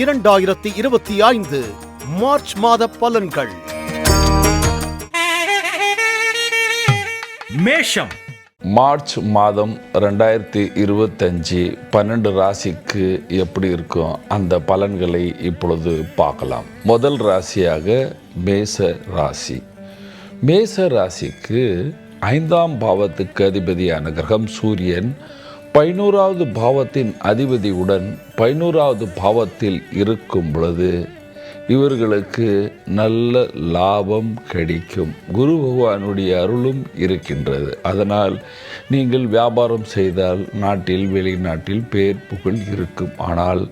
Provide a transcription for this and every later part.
இரண்டாயிரத்தி இருபத்தி ஐந்து மார்ச் மாத பலன்கள். மேஷம். மார்ச் மாதம் ரெண்டாயிரத்தி இருபத்தஞ்சி பன்னெண்டு ராசிக்கு எப்படி இருக்கும் அந்த பலன்களை இப்பொழுது பார்க்கலாம். முதல் ராசியாக மேச ராசி. மேச ராசிக்கு ஐந்தாம் பாவத்துக்கு அதிபதியான கிரகம் சூரியன் பதினோராவது பாவத்தின் அதிபதியுடன் பதினோராவது பாவத்தில் இருக்கும் பொழுது இவர்களுக்கு நல்ல லாபம் கிடைக்கும். குரு பகவானுடைய அருளும் இருக்கின்றது. அதனால் நீங்கள் வியாபாரம் செய்தால் நாட்டில் வெளிநாட்டில் பேர் புகழ் இருக்கும். ஆனால்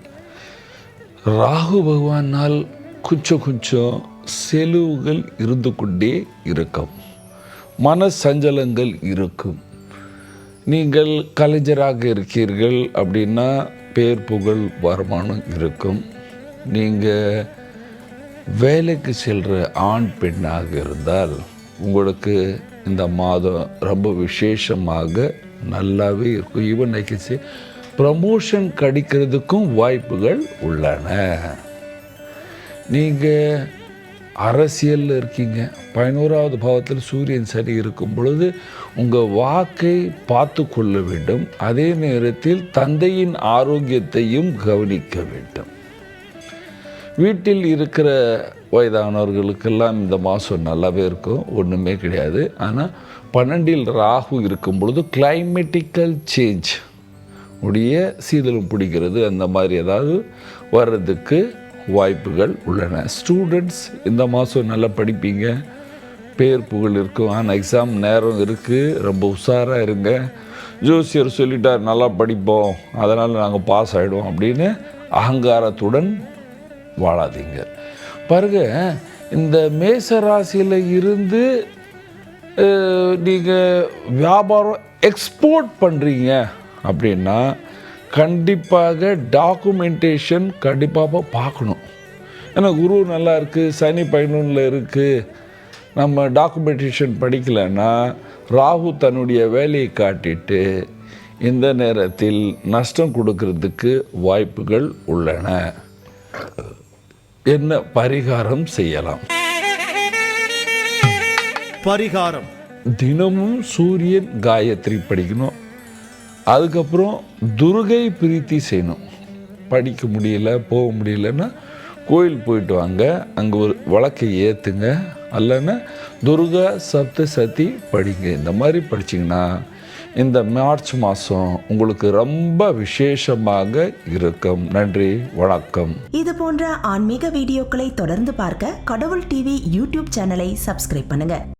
ராகு பகவானால் கொஞ்சம் கொஞ்சம் செலவுகள் இருந்து கொண்டே இருக்கும். மன சஞ்சலங்கள் இருக்கும். நீங்கள் கலைஞராக இருக்கீர்கள் அப்படின்னா பேர் புகழ் வருமானம் இருக்கும். நீங்கள் வேலைக்கு செல்கிற ஆண் பெண்ணாக இருந்தால் உங்களுக்கு இந்த மாதம் ரொம்ப விசேஷமாக நல்லாவே இருக்கும். ஈவன் ஐக்கிச்சு ப்ரமோஷன் கிடைக்கிறதுக்கும் வாய்ப்புகள் உள்ளன. நீங்கள் அரசியலில் இருக்கீங்க. பதினோராவது பாவத்தில் சூரியன் சரி இருக்கும் பொழுது உங்கள் வாக்கை பார்த்து கொள்ள வேண்டும். அதே நேரத்தில் தந்தையின் ஆரோக்கியத்தையும் கவனிக்க வேண்டும். வீட்டில் இருக்கிற வயதானவர்களுக்கெல்லாம் இந்த மாதம் நல்லாவே இருக்கும். ஒன்றுமே கிடையாது. ஆனால் பன்னெண்டில் ராகு இருக்கும் பொழுது கிளைமேட்டிக்கல் சேஞ்ச் உடைய சீதளம் பிடிக்கிறது. அந்த மாதிரி ஏதாவது வர்றதுக்கு வாய்ப்புகள் உள்ளன. ஸ்டூடெண்ட்ஸ் இந்த மாதம் நல்லா படிப்பீங்க. பேர் புகழ் இருக்கும் ஆனால் எக்ஸாம் நேரம் இருக்குது ரொம்ப உஷாராக இருங்க. ஜோசியர் சொல்லிட்டார் நல்லா படிப்போம். அதனால் நாங்கள் பாஸ் ஆகிடுவோம் அப்படின்னு அகங்காரத்துடன் வாழாதீங்க. பாருங்க இந்த மேச ராசியில் இருந்து நீங்கள் வியாபாரம் எக்ஸ்போர்ட் பண்ணுறீங்க அப்படின்னா கண்டிப்பாக டாக்குமெண்டேஷன் கண்டிப்பாக பார்க்கணும். ஏன்னா குரு நல்லா இருக்குது சனி பதினொன்றில் இருக்குது நம்ம டாக்குமெண்டேஷன் படிக்கலைன்னா ராகு தன்னுடைய வேலையை காட்டிட்டு இந்த நேரத்தில் நஷ்டம் கொடுக்கறதுக்கு வாய்ப்புகள் உள்ளன. என்ன பரிகாரம் செய்யலாம்? பரிகாரம். தினமும் சூரியன் காயத்ரி படிக்கணும். அதுக்கப்புறம் துர்கை பிரீத்தி செய்யணும். படிக்க முடியல போக முடியலன்னா கோயில் போயிட்டு வாங்க அங்கே ஒரு வழக்கை ஏற்றுங்க அல்லன்னா துர்கா சப்த சதி படிங்க. இந்த மாதிரி படிச்சிங்கன்னா இந்த மார்ச் மாதம் உங்களுக்கு ரொம்ப விசேஷமாக இருக்கும். நன்றி வணக்கம். இது போன்ற ஆன்மீக வீடியோக்களை தொடர்ந்து பார்க்க கடவுள் டிவி யூடியூப் சேனலை சப்ஸ்கிரைப் பண்ணுங்க.